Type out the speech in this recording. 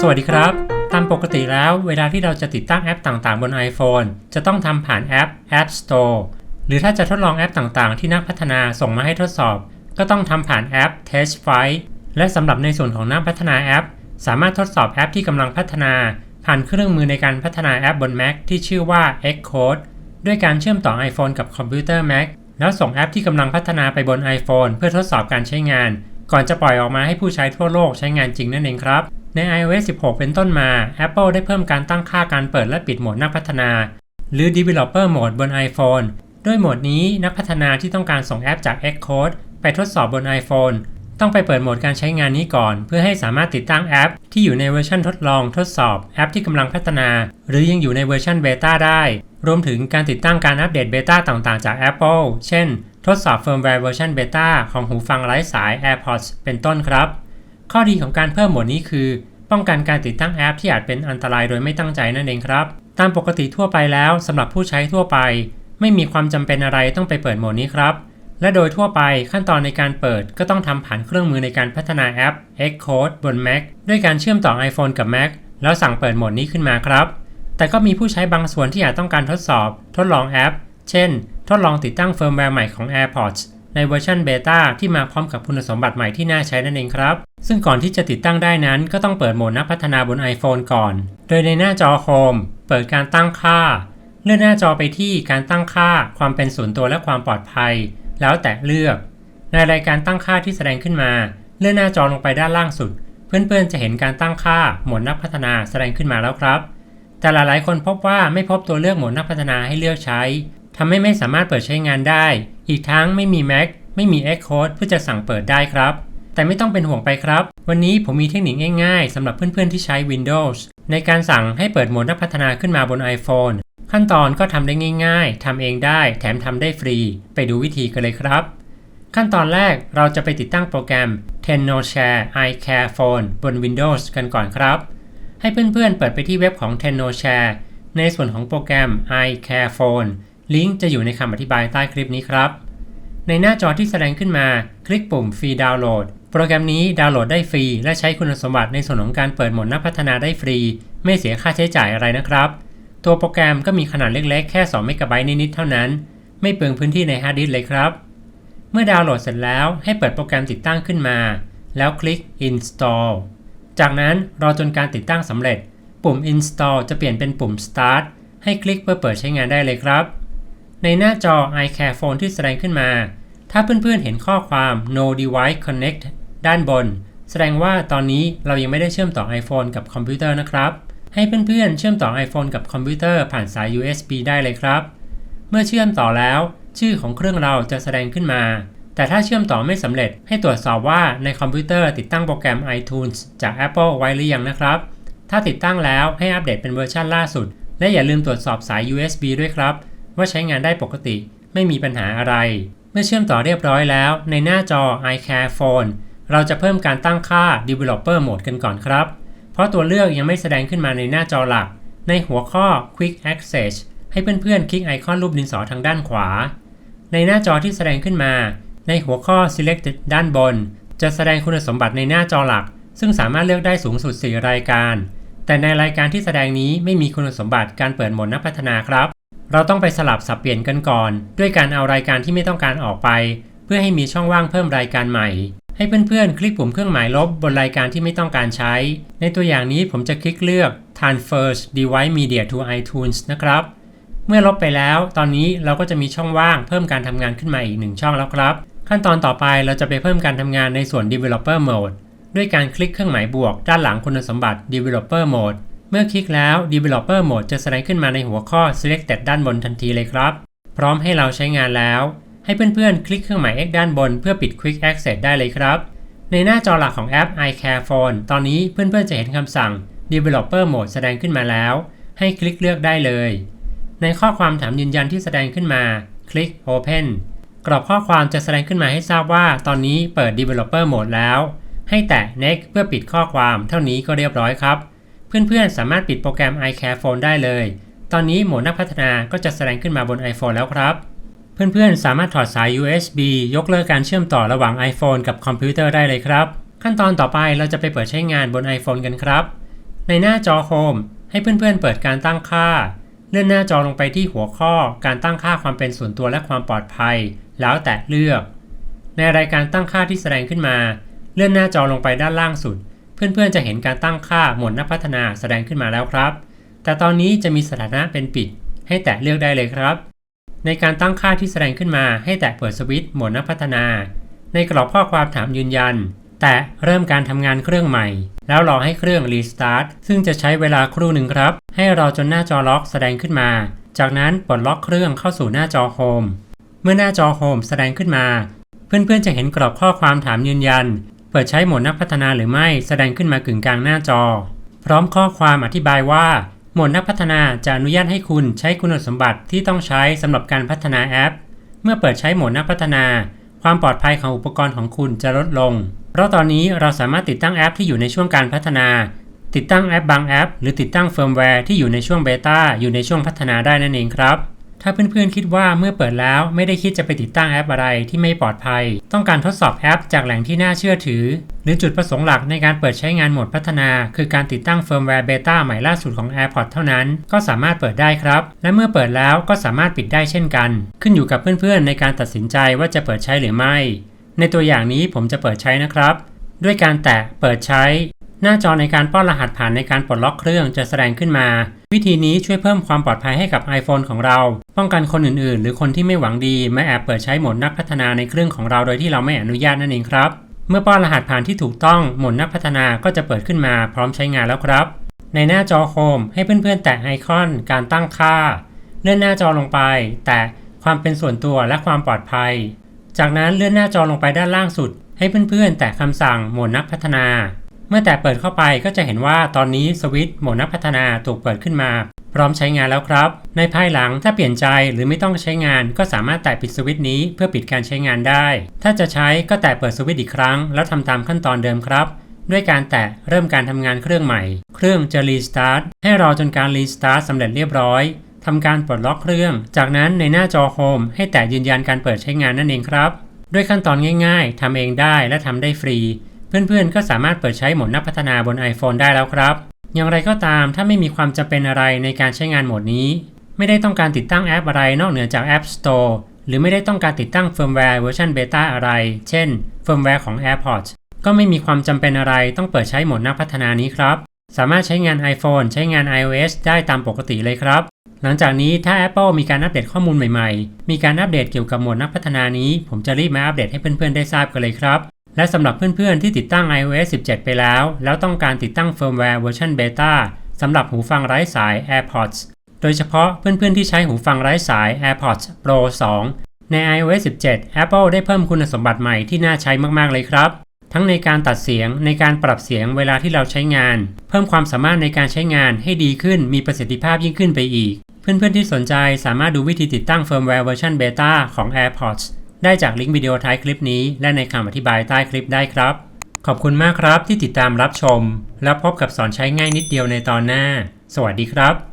สวัสดีครับ ตามปกติแล้วเวลาที่เราจะติดตั้งแอปต่างๆ บน iPhone จะต้องทำผ่านแอป App Store หรือถ้าจะทดลองแอปต่างๆ ที่นักพัฒนาส่งมาให้ทดสอบ ก็ต้องทำผ่านแอป Test Flight และสำหรับในส่วนของนักพัฒนาแอป สามารถทดสอบแอปที่กำลังพัฒนา ผ่านเครื่องมือในการพัฒนาแอปบน Mac ที่ชื่อว่า Xcode ด้วยการเชื่อมต่อ iPhone กับคอมพิวเตอร์ Mac แล้วส่งแอปที่กำลังพัฒนาไปบน iPhone เพื่อทดสอบการใช้งาน ก่อนจะปล่อยออกมาให้ผู้ใช้ทั่วโลกใช้งานจริงนั่นเองครับ ใน iOS 16 เป็นต้นมา Apple ได้เพิ่มการตั้งค่าการเปิดและปิดโหมดนักพัฒนา หรือ Developer Mode บน iPhone ด้วยโหมดนี้นักพัฒนาที่ต้องการส่งแอปจาก Xcode ไปทดสอบบน iPhone ต้องไปเปิดโหมดการใช้งานนี้ก่อน เพื่อให้สามารถติดตั้งแอป ที่อยู่ในเวอร์ชันทดลองทดสอบแอปที่กำลังพัฒนา หรือยังอยู่ในเวอร์ชันเบต้าได้ รวมถึงการติดตั้งการอัปเดตเบต้าต่างๆ จาก Apple เช่น ทดสอบเฟิร์มแวร์เวอร์ชันเบต้าของหูฟังไร้สาย AirPods เป็นต้นครับ ข้อดีของการเพิ่มโหมดนี้คือ ป้องกันการติดตั้งแอปที่อาจเป็นอันตรายโดยไม่ตั้งใจนั่นเองครับ ตามปกติทั่วไปแล้วสำหรับผู้ใช้ทั่วไป ไม่มีความจำเป็นอะไรต้องไปเปิดโหมดนี้ครับ และโดยทั่วไปขั้นตอนในการเปิดก็ต้องทำผ่านเครื่องมือในการพัฒนาแอป Xcode บน Mac ด้วยการเชื่อมต่อ iPhone กับ Mac แล้วสั่งเปิดโหมดนี้ขึ้นมาครับ แต่ก็มีผู้ใช้บางส่วนที่อาจต้องการทดสอบ ทดลองแอป เช่น ทดลองติดตั้งเฟิร์มแวร์ใหม่ของ AirPods ในเวอร์ชันเบต้าที่มาพร้อมกับคุณสมบัติใหม่ที่น่าใช้นั่นเองครับ ซึ่งก่อนที่จะติดตั้งได้นั้นก็ต้องเปิดโหมดนักพัฒนาบน iPhone ก่อน โดยในหน้าจอโฮมเปิดการตั้งค่า เลื่อนหน้าจอไปที่การตั้งค่า ความเป็นส่วนตัวและความปลอดภัย แล้วแตะเลือก ในรายการตั้งค่าที่แสดงขึ้นมา เลื่อนหน้าจอลงไปด้านล่างสุด เพื่อนๆจะเห็นการตั้งค่าโหมดนักพัฒนาแสดงขึ้นมาแล้วครับ แต่หลายๆคนพบว่าไม่พบตัวเลือกโหมดนักพัฒนาให้เลือกใช้ทำให้ไม่สามารถเปิดใช้งานได้ อีกทั้งไม่มี Mac ไม่มี Xcode เพื่อจะสั่งเปิดได้ครับ แต่ไม่ต้องเป็นห่วงไปครับ วันนี้ผมมีเทคนิคง่ายๆสำหรับเพื่อนๆที่ใช้ Windows ในการสั่งให้เปิดโหมดนักพัฒนาขึ้นมาบน iPhone ขั้นตอนก็ทำได้ง่ายๆทำเองได้แถมทำได้ฟรี ไปดูวิธีกันเลยครับ ขั้นตอนแรกเราจะไปติดตั้งโปรแกรม TennoShare iCare Phone บน Windows กันก่อนครับ ให้เพื่อนๆเปิดไปที่เว็บของ TennoShare ในส่วนของโปรแกรม iCare Phone ลิงก์จะอยู่ในคำอธิบายใต้คลิปนี้ครับ ในหน้าจอที่แสดงขึ้นมา คลิกปุ่มฟรีดาวน์โหลด โปรแกรมนี้ดาวน์โหลดได้ฟรี และใช้คุณสมบัติในส่วนของการเปิดโหมดนักพัฒนาได้ฟรี ไม่เสียค่าใช้จ่ายอะไรนะครับ ตัวโปรแกรมก็มีขนาดเล็กๆ แค่2เมกะไบต์นิดๆเท่านั้น ไม่เปลืองพื้นที่ในฮาร์ดดิสก์เลยครับ เมื่อดาวน์โหลดเสร็จแล้วให้เปิดโปรแกรมติดตั้งขึ้นมา แล้วคลิก install จากนั้นรอจนการติดตั้งสำเร็จ ปุ่ม install จะเปลี่ยนเป็นปุ่ม start ให้คลิกเพื่อเปิดใช้งานได้เลยครับ ในหน้าจอ iCare Phone ที่แสดงขึ้นมา ถ้าเพื่อนๆเห็นข้อความ no device connect ด้านบน แสดงว่าตอนนี้เรายังไม่ได้เชื่อมต่อ iPhone กับคอมพิวเตอร์นะครับ ให้เพื่อนๆเชื่อมต่อ iPhone กับคอมพิวเตอร์ผ่านสาย USB ได้เลยครับ เมื่อเชื่อมต่อแล้ว ชื่อของเครื่องเราจะแสดงขึ้นมา แต่ถ้าเชื่อมต่อไม่สำเร็จ ให้ตรวจสอบว่าในคอมพิวเตอร์ติดตั้งโปรแกรม iTunes จาก Apple ไว้หรือยังนะครับ ถ้าติดตั้งแล้วให้อัปเดตเป็นเวอร์ชันล่าสุด และอย่าลืมตรวจสอบสาย USB ด้วยครับ ว่าใช้งานได้ปกติไม่มีปัญหาอะไร เมื่อเชื่อมต่อเรียบร้อยแล้ว ในหน้าจอ iCare Phone เราจะเพิ่มการตั้งค่า Developer Mode กันก่อนครับ เพราะตัวเลือกยังไม่แสดงขึ้นมาในหน้าจอหลัก ในหัวข้อ Quick Access ให้เพื่อนๆ คลิกไอคอนรูปดินสอทางด้านขวา ในหน้าจอที่แสดงขึ้นมา ในหัวข้อ Selected ด้านบน จะแสดงคุณสมบัติในหน้าจอหลัก ซึ่งสามารถเลือกได้สูงสุด 4 รายการ แต่ในรายการที่แสดงนี้ไม่มีคุณสมบัติการเปิดโหมดนักพัฒนาครับ เราต้องไปสลับสับเปลี่ยนกันก่อน ด้วยการเอารายการที่ไม่ต้องการออกไป เพื่อให้มีช่องว่างเพิ่มรายการใหม่ ให้เพื่อนๆ คลิกปุ่มเครื่องหมายลบบนรายการที่ไม่ต้องการใช้ ในตัวอย่างนี้ผมจะคลิกเลือก Transfer Device Media to iTunes นะครับ เมื่อลบไปแล้ว ตอนนี้เราก็จะมีช่องว่างเพิ่มการทำงานขึ้นมาอีกหนึ่งช่องแล้วครับ ขั้นตอนต่อไปเราจะไปเพิ่มการทำงานในส่วน Developer Mode ด้วยการคลิกเครื่องหมายบวกด้านหลังคุณสมบัติ Developer Mode เมื่อคลิกแล้ว Developer Mode จะแสดงขึ้นมาในหัวข้อ Selected ด้านบนทันทีเลยครับ พร้อมให้เราใช้งานแล้ว ให้เพื่อนๆ คลิกเครื่องหมาย X ด้านบนเพื่อปิด Quick Access ได้เลยครับ ในหน้าจอหลักของแอป iCare Phone ตอนนี้เพื่อนๆ จะเห็นคำสั่ง Developer Mode แสดงขึ้นมาแล้ว ให้คลิกเลือกได้เลย ในข้อความถามยืนยันที่แสดงขึ้นมา คลิก Open กรอบข้อความจะแสดงขึ้นมาให้ทราบว่า ตอนนี้เปิด Developer Mode แล้ว ให้แตะ Next เพื่อปิดข้อความ เท่านี้ก็เรียบร้อยครับ เพื่อนๆ สามารถปิดโปรแกรม iCare Phone ได้เลย ตอนนี้โหมดนักพัฒนาก็จะแสดงขึ้นมาบน iPhone แล้วครับ เพื่อนๆ สามารถถอดสาย USB ยกเลิกการเชื่อมต่อระหว่าง iPhone กับคอมพิวเตอร์ได้เลยครับ ขั้นตอนต่อไปเราจะไปเปิดใช้งานบน iPhone กันครับ ในหน้าจอ Home ให้เพื่อนๆ เปิดการตั้งค่า เลื่อนหน้าจอลงไปที่หัวข้อ การตั้งค่าความเป็นส่วนตัวและความปลอดภัย แล้วแตะเลือก ในรายการตั้งค่าที่แสดงขึ้นมา เลื่อนหน้าจอลงไปด้านล่างสุด เพื่อนๆ จะเห็นการตั้งค่าหมวดนักพัฒนาแสดงขึ้นมาแล้วครับ แต่ตอนนี้จะมีสถานะเป็นปิด ให้แตะเลือกได้เลยครับ ในการตั้งค่าที่แสดงขึ้นมาให้แตะเปิดสวิตช์โหมดนักพัฒนา ในกรอบข้อความถามยืนยัน แตะเริ่มการทำงานเครื่องใหม่ แล้วรอให้เครื่องรีสตาร์ทซึ่งจะใช้เวลาครู่หนึ่งครับ ให้รอจนหน้าจอล็อกแสดงขึ้นมา จากนั้นปลดล็อกเครื่องเข้าสู่หน้าจอโฮมเมื่อหน้าจอโฮมแสดงขึ้นมา เพื่อนๆจะเห็นกรอบข้อความถามยืนยัน เปิดใช้โหมดนักพัฒนาหรือไม่แสดงขึ้นมากึ่งกลางหน้าจอ พร้อมข้อความอธิบายว่า หมดนักพัฒนาจะอนุญาตให้คุณใช้คุณสมบัติที่ต้องใช้สำหรับการพัฒนาแอป เมื่อเปิดใช้โหมดนักพัฒนา ความปลอดภัยของอุปกรณ์ของคุณจะลดลง เพราะตอนนี้เราสามารถติดตั้งแอปที่อยู่ในช่วงการพัฒนา ติดตั้งแอปบางแอป หรือติดตั้งเฟิร์มแวร์ที่อยู่ในช่วงเบต้าอยู่ในช่วงพัฒนาได้นั่นเองครับ ถ้าเพื่อนๆคิดว่าเมื่อเปิดแล้วไม่ได้คิดจะไปติดตั้งแอปอะไรที่ไม่ปลอดภัย ต้องการทดสอบแอปจากแหล่งที่น่าเชื่อถือ หรือจุดประสงค์หลักในการเปิดใช้งานโหมดพัฒนา คือการติดตั้งเฟิร์มแวร์เบต้าใหม่ล่าสุดของ AirPods เท่านั้น ก็สามารถเปิดได้ครับ และเมื่อเปิดแล้วก็สามารถปิดได้เช่นกัน ขึ้นอยู่กับเพื่อนๆ ในการตัดสินใจว่าจะเปิดใช้หรือไม่ ในตัวอย่างนี้ผมจะเปิดใช้นะครับ ด้วยการแตะเปิดใช้ หน้าจอในการป้อนรหัสผ่านในการปลดล็อกเครื่องจะแสดงขึ้นมา วิธีนี้ช่วยเพิ่มความปลอดภัยให้กับ iPhone ของเรา ป้องกันคนอื่นๆ หรือคนที่ไม่หวังดีมาแอบเปิดใช้โหมดนักพัฒนาในเครื่องของเราโดยที่เราไม่อนุญาตนั่นเองครับ เมื่อป้อนรหัสผ่านที่ถูกต้องโหมดนักพัฒนาก็จะเปิดขึ้นมาพร้อมใช้งานแล้วครับ ในหน้าจอโฮมให้เพื่อนๆ แตะไอคอนการตั้งค่า เลื่อนหน้าจอลงไป แตะความเป็นส่วนตัวและความปลอดภัย จากนั้นเลื่อนหน้าจอลงไปด้านล่างสุด ให้เพื่อนๆ แตะคำสั่งโหมดนักพัฒนา เมื่อแตะเปิดเข้าไปก็จะเห็นว่าตอนนี้สวิตช์โหมดนักพัฒนาถูกเปิดขึ้นมา พร้อมใช้งานแล้วครับ ในภายหลังถ้าเปลี่ยนใจหรือไม่ต้องใช้งานก็สามารถแตะปิดสวิตช์นี้เพื่อปิดการใช้งานได้ ถ้าจะใช้ก็แตะเปิดสวิตช์อีกครั้ง แล้วทำตามขั้นตอนเดิมครับด้วยการแตะเริ่มการทำงานเครื่องใหม่ เครื่องจะรีสตาร์ทให้รอจนการรีสตาร์ทสำเร็จเรียบร้อยทำการปลดล็อกเครื่อง จากนั้นในหน้าจอโฮมให้แตะยืนยันการเปิดใช้งานนั่นเองครับ ด้วยขั้นตอนง่ายๆทำเองได้และทำได้ฟรี เพื่อนๆ ก็สามารถเปิดใช้โหมดนักพัฒนาบน iPhone ได้แล้วครับ อย่างไรก็ตามถ้าไม่มีความจำเป็นอะไรในการใช้งานโหมดนี้ ไม่ได้ต้องการติดตั้งแอปอะไรนอกเหนือจาก App Store หรือไม่ได้ต้องการติดตั้งเฟิร์มแวร์เวอร์ชันเบต้าอะไร เช่น เฟิร์มแวร์ของ AirPods ก็ไม่มีความจำเป็นอะไรต้องเปิดใช้โหมดนักพัฒนานี้ครับ สามารถใช้งาน iPhone ใช้งาน iOS ได้ตามปกติเลยครับ หลังจากนี้ถ้า Apple มีการอัปเดตข้อมูลใหม่ๆ มีการอัปเดตเกี่ยวกับโหมดนักพัฒนานี้ ผมจะรีบมาอัปเดตให้เพื่อนๆได้ทราบกันเลยครับ และสำหรับเพื่อนๆ ที่ติดตั้ง iOS 17 ไปแล้ว แล้วต้องการติดตั้งเฟิร์มแวร์เวอร์ชันเบต้าสำหรับหูฟังไร้สาย AirPods โดยเฉพาะเพื่อนๆ ที่ใช้หูฟังไร้สาย AirPods Pro 2 ใน iOS 17 Apple ได้เพิ่มคุณสมบัติใหม่ที่น่าใช้มากๆ เลยครับ ทั้งในการตัดเสียงในการปรับเสียงเวลาที่เราใช้งาน เพิ่มความสามารถในการใช้งานให้ดีขึ้นมีประสิทธิภาพยิ่งขึ้นไปอีก เพื่อนๆ ที่สนใจสามารถดูวิธีติดตั้งเฟิร์มแวร์เวอร์ชันเบต้าของ AirPods ได้จากลิงก์วิดีโอท้ายคลิปนี้ และในคำอธิบายใต้คลิปได้ครับ ขอบคุณมากครับที่ติดตามรับชม แล้วพบกับสอนใช้ง่ายนิดเดียวในตอนหน้า สวัสดีครับ